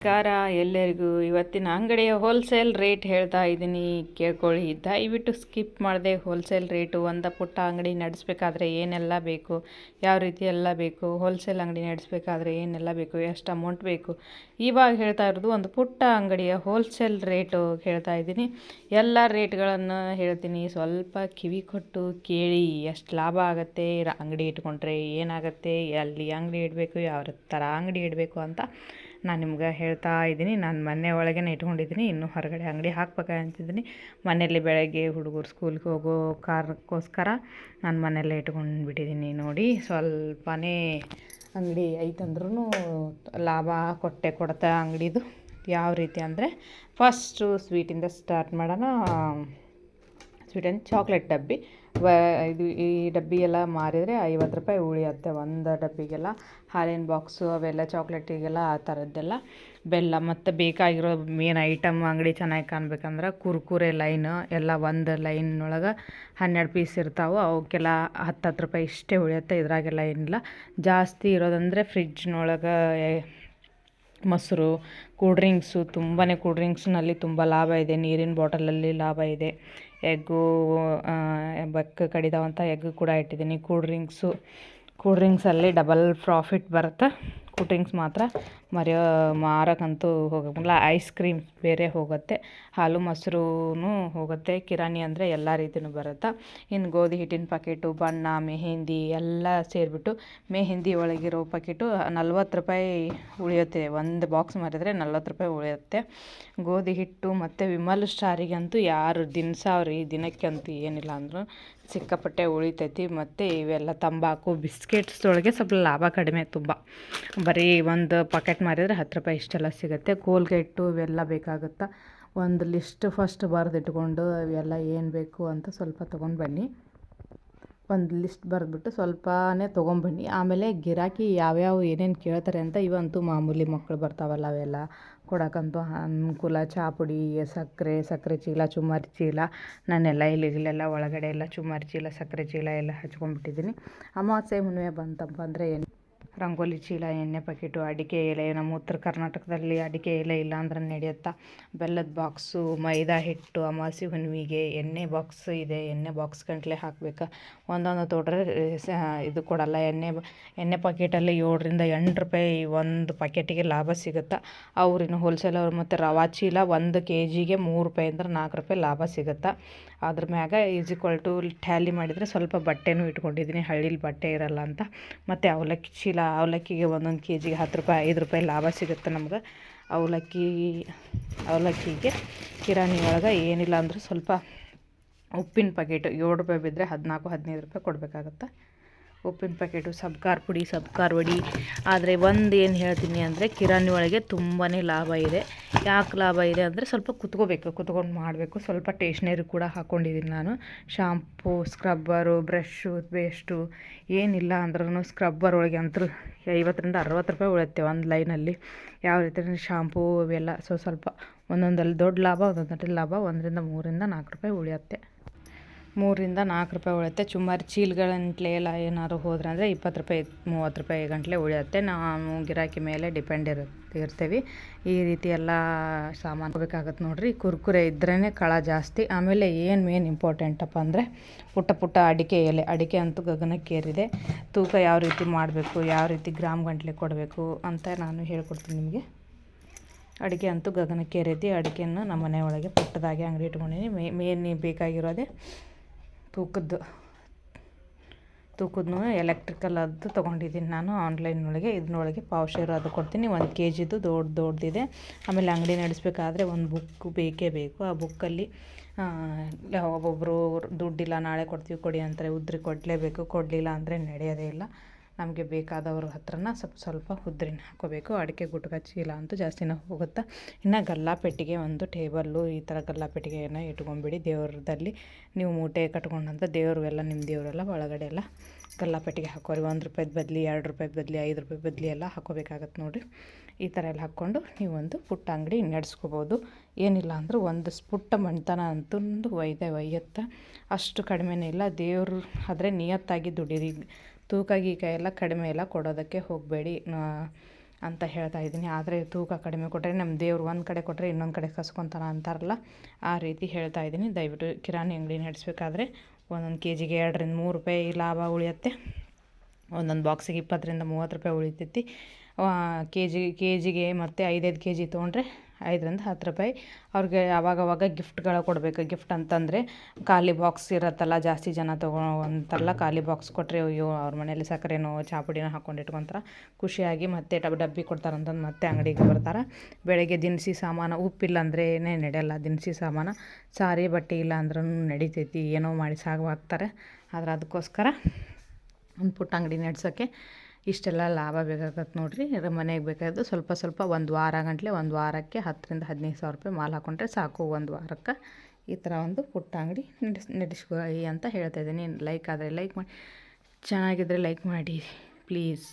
ನಮಸ್ಕಾರ ಎಲ್ಲರಿಗೂ. ಇವತ್ತಿನ ಅಂಗಡಿಯ ಹೋಲ್ಸೇಲ್ ರೇಟ್ ಹೇಳ್ತಾ ಇದ್ದೀನಿ. ಕೇಳ್ಕೊಳ್ಳಿ. ದಯವಿಟ್ಟು ಸ್ಕಿಪ್ ಮಾಡದೆ ಹೋಲ್ಸೇಲ್ ರೇಟು ಒಂದು ಪುಟ್ಟ ಅಂಗಡಿ ನಡೆಸಬೇಕಾದ್ರೆ ಏನೆಲ್ಲ ಬೇಕು? ಯಾವ ರೀತಿ ಎಲ್ಲ ಬೇಕು? ಹೋಲ್ಸೇಲ್ ಅಂಗಡಿ ನಡೆಸಬೇಕಾದ್ರೆ ಏನೆಲ್ಲ ಬೇಕು? ಎಷ್ಟು ಅಮೌಂಟ್ ಬೇಕು? ಇವಾಗ ಹೇಳ್ತಾ ಇರೋದು ಒಂದು ಪುಟ್ಟ ಅಂಗಡಿಯ ಹೋಲ್ಸೇಲ್ ರೇಟು ಹೇಳ್ತಾ ಇದ್ದೀನಿ. ಎಲ್ಲ ರೇಟ್ಗಳನ್ನು ಹೇಳ್ತೀನಿ. ಸ್ವಲ್ಪ ಕಿವಿ ಕೊಟ್ಟು ಕೇಳಿ. ಎಷ್ಟು ಲಾಭ ಆಗುತ್ತೆ? ಅಂಗಡಿ ಇಟ್ಕೊಂಡ್ರೆ ಏನಾಗುತ್ತೆ? ಎಲ್ಲಿ ಅಂಗಡಿ ಇಡಬೇಕು? ಯಾವ ಥರ ಅಂಗಡಿ ಇಡಬೇಕು ಅಂತ ನಾನು ನಿಮ್ಗೆ ಹೇಳ್ತಾ ಇದ್ದೀನಿ. ನಾನು ಮನೆ ಒಳಗೇ ಇಟ್ಕೊಂಡಿದ್ದೀನಿ. ಇನ್ನೂ ಹೊರಗಡೆ ಅಂಗಡಿ ಹಾಕ್ಬೇಕಂತಿದ್ದೀನಿ ಮನೆಯಲ್ಲಿ ಬೆಳಗ್ಗೆ ಹುಡುಗರು ಸ್ಕೂಲ್ಗೆ ಹೋಗೋ ಕಾರಣಕ್ಕೋಸ್ಕರ ನಾನು ಮನೆಯಲ್ಲೇ ಇಟ್ಕೊಂಡು ಬಿಟ್ಟಿದ್ದೀನಿ ನೋಡಿ. ಸ್ವಲ್ಪನೇ ಅಂಗಡಿ ಐತಂದ್ರೂ ಲಾಭ ಕೊಟ್ಟೆ ಕೊಡ್ತಾ ಅಂಗಡಿದು. ಯಾವ ರೀತಿ ಅಂದರೆ ಫಸ್ಟು ಸ್ವೀಟಿಂದ ಸ್ಟಾರ್ಟ್ ಮಾಡೋಣ. ಸ್ವೀಟ್ ಆ್ಯಂಡ್ ಚಾಕ್ಲೇಟ್ ಡಬ್ಬಿ. ಇದು ಈ ಡಬ್ಬಿ ಎಲ್ಲ ಮಾರಿದರೆ ಐವತ್ತು ರೂಪಾಯಿ ಉಳಿಯುತ್ತೆ ಒಂದು ಡಬ್ಬಿಗೆಲ್ಲ. ಹಾಲಿನ ಬಾಕ್ಸು ಅವೆಲ್ಲ ಚಾಕ್ಲೇಟಿಗೆಲ್ಲ ಆ ಥರದ್ದೆಲ್ಲ. ಬೆಲ್ಲ ಮತ್ತು ಬೇಕಾಗಿರೋ ಮೇನ್ ಐಟಮ್ ಅಂಗಡಿ ಚೆನ್ನಾಗಿ ಕಾಣಬೇಕಂದ್ರೆ ಕುರ್ಕುರೆ ಲೈನ್ ಎಲ್ಲ ಒಂದು ಲೈನೊಳಗೆ ಹನ್ನೆರಡು ಪೀಸ್ ಇರ್ತಾವೆ. ಅವಕ್ಕೆಲ್ಲ ಹತ್ತು ಹತ್ತು ರೂಪಾಯಿ ಇಷ್ಟೇ ಉಳಿಯುತ್ತೆ ಇದ್ರಾಗೆಲ್ಲ ಏನಿಲ್ಲ ಜಾಸ್ತಿ ಇರೋದಂದರೆ ಫ್ರಿಜ್ನೊಳಗೆ ಮೊಸರು, ಕೂಲ್ ಡ್ರಿಂಕ್ಸು ತುಂಬಾ ಕೂಲ್ ಡ್ರಿಂಕ್ಸ್ನಲ್ಲಿ ತುಂಬ ಲಾಭ ಇದೆ. ನೀರಿನ ಬಾಟಲಲ್ಲಿ ಲಾಭ ಇದೆ. ಎಗ್ಗು ಬೆಕ್ಕು ಕಡಿದಾವಂಥ ಎಗ್ ಕೂಡ ಇಟ್ಟಿದ್ದೀನಿ. ಕೂಲ್ ಡ್ರಿಂಕ್ಸು, ಕೂಲ್ ಡ್ರಿಂಕ್ಸಲ್ಲಿ ಡಬಲ್ ಪ್ರಾಫಿಟ್ ಬರುತ್ತೆ. ಕೂಲ್ ಡ್ರಿಂಕ್ಸ್ ಮಾತ್ರ ಮರೆಯೋ ಮಾರೋಕ್ಕಂತೂ ಹೋಗೋಂಗಿಲ್ಲ. ಐಸ್ ಕ್ರೀಮ್ ಬೇರೆ ಹೋಗುತ್ತೆ. ಹಾಲು ಮೊಸರೂ ಹೋಗುತ್ತೆ. ಕಿರಾಣಿ ಅಂದರೆ ಎಲ್ಲ ರೀತಿಯೂ ಬರುತ್ತೆ. ಇನ್ನು ಗೋಧಿ ಹಿಟ್ಟಿನ ಪಾಕೀಟು ಬಣ್ಣ, ಮೆಹೆಂದಿ ಎಲ್ಲ ಸೇರಿಬಿಟ್ಟು ಮೆಹೆಂದಿ ಒಳಗಿರೋ ಪಾಕೀಟು ನಲ್ವತ್ತು ರೂಪಾಯಿ ಉಳಿಯುತ್ತೆ. ಒಂದು ಬಾಕ್ಸ್ ಮಾರಿದರೆ ನಲ್ವತ್ತು ರೂಪಾಯಿ ಉಳಿಯುತ್ತೆ. ಗೋಧಿ ಹಿಟ್ಟು ಮತ್ತು ವಿಮಲ್ ಸ್ಟಾರಿಗಂತೂ ಯಾರು ದಿನಸ ಅವ್ರಿ ದಿನಕ್ಕೆ ದಿನಕ್ಕಂತೂ ಏನಿಲ್ಲ ಅಂದರೂ ಸಿಕ್ಕಾಪಟ್ಟೆ ಉಳಿತೈತಿ. ಮತ್ತು ಇವೆಲ್ಲ ತಂಬಾಕು ಬಿಸ್ಕೆಟ್ಸ್ದೊಳಗೆ ಸ್ವಲ್ಪ ಲಾಭ ಕಡಿಮೆ ತುಂಬ. ಬರೀ ಒಂದು ಪಾಕೆಟ್ ಮಾರಿದರೆ ಹತ್ತು ರೂಪಾಯಿ ಇಷ್ಟೆಲ್ಲ ಸಿಗುತ್ತೆ. ಕೋಲ್ಗೇಟು ಇವೆಲ್ಲ ಬೇಕಾಗುತ್ತಾ? ಒಂದು ಲಿಸ್ಟ್ ಫಸ್ಟ್ ಬರೆದಿಟ್ಕೊಂಡು ಇವೆಲ್ಲ ಏನು ಬೇಕು ಅಂತ ಸ್ವಲ್ಪ ತೊಗೊಂಡು ಬನ್ನಿ. ಒಂದು ಲಿಸ್ಟ್ ಬರೆದ್ಬಿಟ್ಟು ಸ್ವಲ್ಪನೇ ತೊಗೊಂಬನ್ನಿ ಆಮೇಲೆ ಗಿರಾಕಿ ಯಾವ್ಯಾವ ಏನೇನು ಕೇಳ್ತಾರೆ ಅಂತ ಇವಂತೂ ಮಾಮೂಲಿ ಮಕ್ಕಳು ಬರ್ತಾವಲ್ಲ ಅವೆಲ್ಲ. ಕೊಡೋಕ್ಕಂತೂ ಅನುಕೂಲ ಚಾಪುಡಿ ಸಕ್ಕರೆ ಸಕ್ಕರೆ ಚೀಲ ಚುಮಾರಿ ಚೀಲ ನಾನೆಲ್ಲ ಇಲ್ಲಿ ಇಲ್ಲೆಲ್ಲ ಒಳಗಡೆ ಎಲ್ಲ ಚುಮಾರಿ ಚೀಲ, ಸಕ್ಕರೆ ಚೀಲ ಎಲ್ಲ ಹಚ್ಕೊಂಡ್ಬಿಟ್ಟಿದ್ದೀನಿ. ಅಮಾವಾಸ್ಯೆ ಹುಣ್ಣಿಮೆ ಬಂತಪ್ಪ ಅಂದರೆ ಏನು ರಂಗೋಲಿ ಚೀಲ, ಎಣ್ಣೆ ಪ್ಯಾಕೆಟು ಅಡಿಕೆ ಎಲೆ, ನಮ್ಮ ಉತ್ತರ ಕರ್ನಾಟಕದಲ್ಲಿ ಅಡಿಕೆ ಎಲೆ ಇಲ್ಲ ಅಂದ್ರೆ ನಡೆಯುತ್ತಾ? ಬೆಲ್ಲದ ಬಾಕ್ಸು ಮೈದಾ ಹಿಟ್ಟು, ಅಮಾಸಿ ಹುಣ್ಣಿಮೆಗೆ ಎಣ್ಣೆ ಬಾಕ್ಸ್ ಇದೆ. ಎಣ್ಣೆ ಬಾಕ್ಸ್ ಗಂಟಲೆ ಹಾಕ್ಬೇಕು? ಒಂದೊಂದು ತೊಗೊಂಡ್ರೆ ಇದು ಕೊಡಲ್ಲ. ಎಣ್ಣೆ ಎಣ್ಣೆ ಪಾಕೆಟಲ್ಲಿ ಏಳರಿಂದ ಎಂಟು ರೂಪಾಯಿ ಒಂದು ಪಾಕೆಟಿಗೆ ಲಾಭ ಸಿಗುತ್ತೆ? ಅವ್ರಿನ್ನು ಹೋಲ್ಸೇಲವ್ರು ಮತ್ತು ರವಾ ಚೀಲ ಒಂದು ಕೆ ಜಿಗೆ ಮೂರು ರೂಪಾಯಿ ಅಂದ್ರೆ ನಾಲ್ಕು ರೂಪಾಯಿ ಲಾಭ ಸಿಗುತ್ತೆ? ಅದ್ರ ಮ್ಯಾಗ ಈಸ್ ಈಕ್ವಲ್ ಟು ಟ್ಯಾಲಿ ಮಾಡಿದರೆ ಸ್ವಲ್ಪ ಬಟ್ಟೆನೂ ಇಟ್ಕೊಂಡಿದ್ದೀನಿ. ಹಳ್ಳಿಲಿ ಬಟ್ಟೆ ಇರಲ್ಲ ಅಂತ. ಮತ್ತು ಅವಲಕ್ಕಿ ಚೀಲ ಅವಲಕ್ಕಿಗೆ ಒಂದೊಂದು ಕೆ ಜಿಗೆ ಹತ್ತು ರೂಪಾಯಿ, ಐದು ರೂಪಾಯಿ ಲಾಭ ಸಿಗುತ್ತೆ ನಮ್ಗೆ. ಅವಲಕ್ಕಿ, ಅವಲಕ್ಕಿಗೆ ಕಿರಾಣಿ ಒಳಗೆ ಏನಿಲ್ಲ ಅಂದರೂ ಸ್ವಲ್ಪ ಉಪ್ಪಿನ ಪ್ಯಾಕೆಟು ಏಳು ರೂಪಾಯಿ ಬಿದ್ದರೆ ಹದಿನಾಲ್ಕು, ಹದಿನೈದು ರೂಪಾಯಿ ಕೊಡಬೇಕಾಗತ್ತೆ. ಉಪ್ಪಿನ ಪ್ಯಾಕೆಟು ಸಬ್ಕಾರ್ ಪುಡಿ ಸಬ್ಕಾರ್ ವಡಿ. ಆದರೆ ಒಂದು ಏನು ಹೇಳ್ತೀನಿ ಅಂದರೆ ಕಿರಾಣಿ ಒಳಗೆ ತುಂಬಾ ಲಾಭ ಇದೆ. ಯಾಕೆ ಲಾಭ ಇದೆ ಅಂದರೆ ಸ್ವಲ್ಪ ಕುತ್ಕೋಬೇಕು, ಕುತ್ಕೊಂಡು ಮಾಡಬೇಕು. ಸ್ವಲ್ಪ ಟೇಷ್ನರಿ ಕೂಡ ಹಾಕ್ಕೊಂಡಿದ್ದೀನಿ ನಾನು. ಶಾಂಪೂ, ಸ್ಕ್ರಬ್ಬರು, ಬ್ರಷ್ಷು, ಪೇಸ್ಟು, ಏನಿಲ್ಲ ಅಂದ್ರೂ ಸ್ಕ್ರಬ್ಬರ್ ಒಳಗೆ ಅಂತೂ ಐವತ್ತರಿಂದ ಅರವತ್ತು ರೂಪಾಯಿ ಉಳಿಯುತ್ತೆ ಒಂದು ಲೈನಲ್ಲಿ. ಯಾವ ರೀತಿ ಶಾಂಪೂ ಇವೆಲ್ಲ ಸೊ ಸ್ವಲ್ಪ ಒಂದೊಂದಲ್ಲಿ ದೊಡ್ಡ ಲಾಭ ಒಂದೊಂದಲ್ಲಿ ಲಾಭ ಒಂದರಿಂದ ಮೂರರಿಂದ ನಾಲ್ಕು ರೂಪಾಯಿ ಉಳಿಯುತ್ತೆ. ಮೂರರಿಂದ ನಾಲ್ಕು ರೂಪಾಯಿ ಉಳಿಯುತ್ತೆ. ಸುಮಾರು ಚೀಲಗಳಂಟ್ಲೆ ಎಲ್ಲ ಏನಾದ್ರು ಹೋದ್ರೆ ಅಂದರೆ ಇಪ್ಪತ್ತು ರೂಪಾಯಿ, ಮೂವತ್ತು ರೂಪಾಯಿ ಗಂಟಲೆ ಉಳಿಯುತ್ತೆ. ನಾವು ಗಿರಾಕಿ ಮೇಲೆ ಡಿಪೆಂಡ್ ಇರು ಇರ್ತೀವಿ. ಈ ರೀತಿ ಎಲ್ಲ ಸಾಮಾನು ಬೇಕಾಗತ್ತೆ ನೋಡಿರಿ. ಕುರ್ಕುರೆ ಇದ್ರೇ ಕಳ ಜಾಸ್ತಿ. ಆಮೇಲೆ ಏನು ಮೇನ್ ಇಂಪಾರ್ಟೆಂಟಪ್ಪ ಅಂದರೆ ಪುಟ್ಟ ಪುಟ್ಟ ಅಡಿಕೆ ಎಲೆ. ಅಡಿಕೆ ಅಂತೂ ಗಗನಕ್ಕೇರಿದೆ. ತೂಕ ಯಾವ ರೀತಿ ಮಾಡಬೇಕು, ಯಾವ ರೀತಿ ಗ್ರಾಮ್ ಗಂಟ್ಲೆ ಕೊಡಬೇಕು ಅಂತ ನಾನು ಹೇಳ್ಕೊಡ್ತೀನಿ ನಿಮಗೆ. ಅಡಿಕೆ ಅಂತೂ ಗಗನಕ್ಕೇರೈತಿ ಅಡಿಕೆಯನ್ನು ನಮ್ಮ ಮನೆಯೊಳಗೆ ಪುಟ್ಟದಾಗಿ ಅಂಗಡಿ ಇಟ್ಕೊಂಡಿನಿ. ಮೇ ಮೇನ್ ಬೇಕಾಗಿರೋದೇ ತೂಕದ್ದು ತೂಕದ್ದು ಎಲೆಕ್ಟ್ರಿಕಲ್ ಅದು ತೊಗೊಂಡಿದ್ದೀನಿ ನಾನು ಆನ್ಲೈನೊಳಗೆ ಇದನ್ನೊಳಗೆ ಪಾವ್ ಶೇರ್ ಅದು ಕೊಡ್ತೀನಿ. ಒಂದು ಕೆ ಜಿದು ದೊಡ್ಡ ದೊಡ್ಡದಿದೆ ಆಮೇಲೆ ಅಂಗಡಿ ನಡೆಸ್ಬೇಕಾದ್ರೆ ಒಂದು ಬುಕ್ ಬೇಕೇ ಬೇಕು. ಆ ಬುಕ್ಕಲ್ಲಿ ಒಬ್ಬೊಬ್ಬರು ದುಡ್ಡಿಲ್ಲ, ನಾಳೆ ಕೊಡ್ತೀವಿ, ಕೊಡಿ ಅಂತಾರೆ. ಉದ್ರಿ ಕೊಡಲೇಬೇಕು. ಕೊಡಲಿಲ್ಲ ಅಂದರೆ ನಡೆಯೋದೇ ಇಲ್ಲ. ನಮಗೆ ಬೇಕಾದವ್ರ ಹತ್ರನ ಸ್ವಲ್ಪ ಸ್ವಲ್ಪ ಉದ್ರಿನ ಹಾಕೋಬೇಕು. ಅಡಿಕೆ, ಗುಟ್ಕ, ಚೀಲ ಅಂತೂ ಜಾಸ್ತಿನೇ ಹೋಗುತ್ತೆ. ಇನ್ನು ಗಲ್ಲಾ ಪೆಟ್ಟಿಗೆ ಒಂದು ಟೇಬಲ್ಲು ಈ ಥರ ಗಲ್ಲಾ ಪೆಟ್ಟಿಗೆಯನ್ನು ಇಟ್ಕೊಂಬಿಡಿ. ದೇವ್ರದಲ್ಲಿ ನೀವು ಮೂಟೆ ಕಟ್ಕೊಂಡಂಥ ದೇವರು ಎಲ್ಲ ನಿಮ್ಮ ದೇವರೆಲ್ಲ ಒಳಗಡೆ ಎಲ್ಲ ಗಲ್ಲಾ ಪೆಟ್ಟಿಗೆ ಹಾಕೋರಿ. ಒಂದು ರೂಪಾಯಿದ ಬದಲಿ, ಎರಡು ರೂಪಾಯಿ ಬದಲಿ, ಐದು ರೂಪಾಯಿ ಬದಲಿ ಎಲ್ಲ ಹಾಕೋಬೇಕಾಗತ್ತೆ ನೋಡಿರಿ. ಈ ಥರ ಎಲ್ಲ ಹಾಕ್ಕೊಂಡು ನೀವೊಂದು ಪುಟ್ಟ ಅಂಗಡಿ ನಡೆಸ್ಕೋಬೋದು. ಏನಿಲ್ಲ ಅಂದರೂ ಒಂದು ಪುಟ್ಟ ಮಣ್ತನ ಅಂತಂದು ಒಯ್ದೆ ಒಯ್ಯುತ್ತೆ ಅಷ್ಟು ಕಡಿಮೆನೇ ಇಲ್ಲ. ದೇವರು ಆದರೆ ನಿಯತ್ತಾಗಿ ದುಡೀರಿ. ತೂಕ ಗೀಕ ಎಲ್ಲ ಕಡಿಮೆ ಎಲ್ಲ ಕೊಡೋದಕ್ಕೆ ಹೋಗಬೇಡಿ ಅಂತ ಹೇಳ್ತಾ ಇದ್ದೀನಿ. ಆದರೆ ತೂಕ ಕಡಿಮೆ ಕೊಟ್ಟರೆ ನಮ್ಮ ದೇವ್ರು ಒಂದು ಕಡೆ ಕೊಟ್ಟರೆ ಇನ್ನೊಂದು ಕಡೆ ಕಸ್ಕೊತಾನ ಅಂತಾರಲ್ಲ, ಆ ರೀತಿ ಹೇಳ್ತಾ ಇದ್ದೀನಿ. ದಯವಿಟ್ಟು ಕಿರಾಣಿ ಅಂಗಡಿ ನಡೆಸಬೇಕಾದ್ರೆ ಒಂದೊಂದು ಕೆ ಜಿಗೆ ಎರಡರಿಂದ ಮೂರು ರೂಪಾಯಿ ಲಾಭ ಉಳಿಯುತ್ತೆ. ಒಂದೊಂದು ಬಾಕ್ಸಿಗೆ ಇಪ್ಪತ್ತರಿಂದ ಮೂವತ್ತು ರೂಪಾಯಿ ಉಳಿತೈತಿ. ಕೆ ಜಿ ಕೆ ಜಿಗೆ ಮತ್ತು ಐದೈದು ಕೆ ಜಿ ತೊಗೊಂಡ್ರೆ ಐದರಿಂದ ಹತ್ತು ರೂಪಾಯಿ ಅವ್ರಿಗೆ ಅವಾಗವಾಗ ಗಿಫ್ಟ್ಗಳು ಕೊಡಬೇಕು. ಗಿಫ್ಟ್ ಅಂತಂದರೆ ಖಾಲಿ ಬಾಕ್ಸ್ ಇರತ್ತಲ್ಲ, ಜಾಸ್ತಿ ಜನ ತೊಗೊಳೋವಂತಲ್ಲ ಖಾಲಿ ಬಾಕ್ಸ್ ಕೊಟ್ಟರೆ ಅಯ್ಯೋ ಅವ್ರ ಮನೇಲಿ ಸಕ್ಕರೆನೋ ಚಾ ಪುಡಿನೋ ಹಾಕ್ಕೊಂಡು ಇಟ್ಕೊಂತಾರೆ. ಖುಷಿಯಾಗಿ ಮತ್ತೆ ಡಬ್ ಡಬ್ಬಿ ಕೊಡ್ತಾರಂತಂದು ಮತ್ತೆ ಅಂಗಡಿಗೆ ಬರ್ತಾರೆ. ಬೆಳಗ್ಗೆ ದಿನಸಿ ಸಾಮಾನು ಉಪ್ಪಿಲ್ಲ ಅಂದರೆ ನಡೆಯಲ್ಲ, ದಿನಸಿ ಸಾಮಾನು, ಸಾರಿ, ಬಟ್ಟೆ ಇಲ್ಲ ಅಂದ್ರೂ ನಡಿತೈತಿ, ಏನೋ ಮಾಡಿ ಸಾಗು ಹಾಕ್ತಾರೆ. ಆದ್ರೆ ಅದಕ್ಕೋಸ್ಕರ ಒಂದು ಪುಟ್ಟ ಅಂಗಡಿ ನಡ್ಸೋಕ್ಕೆ ಇಷ್ಟೆಲ್ಲ ಲಾಭ ಬೇಕಾಗತ್ತೆ ನೋಡಿರಿ. ಮನೆಗೆ ಬೇಕಾದ್ದು ಸ್ವಲ್ಪ ಸ್ವಲ್ಪ ಒಂದು ವಾರ ಗಂಟಲೆ ಒಂದು ವಾರಕ್ಕೆ ಹತ್ತರಿಂದ ಹದಿನೈದು ಸಾವಿರ ರೂಪಾಯಿ ಮಾಲ್ ಹಾಕೊಂಡ್ರೆ ಸಾಕು ಒಂದು ವಾರಕ್ಕೆ. ಈ ಥರ ಒಂದು ಪುಟ್ಟ ಅಂಗಡಿ ನಡೆಸ್ ಅಂತ ಹೇಳ್ತಾ ಇದ್ದೀನಿ. ಲೈಕ್ ಆದರೆ ಲೈಕ್ ಮಾಡಿ ಚೆನ್ನಾಗಿದ್ದರೆ ಲೈಕ್ ಮಾಡಿ, ಪ್ಲೀಸ್.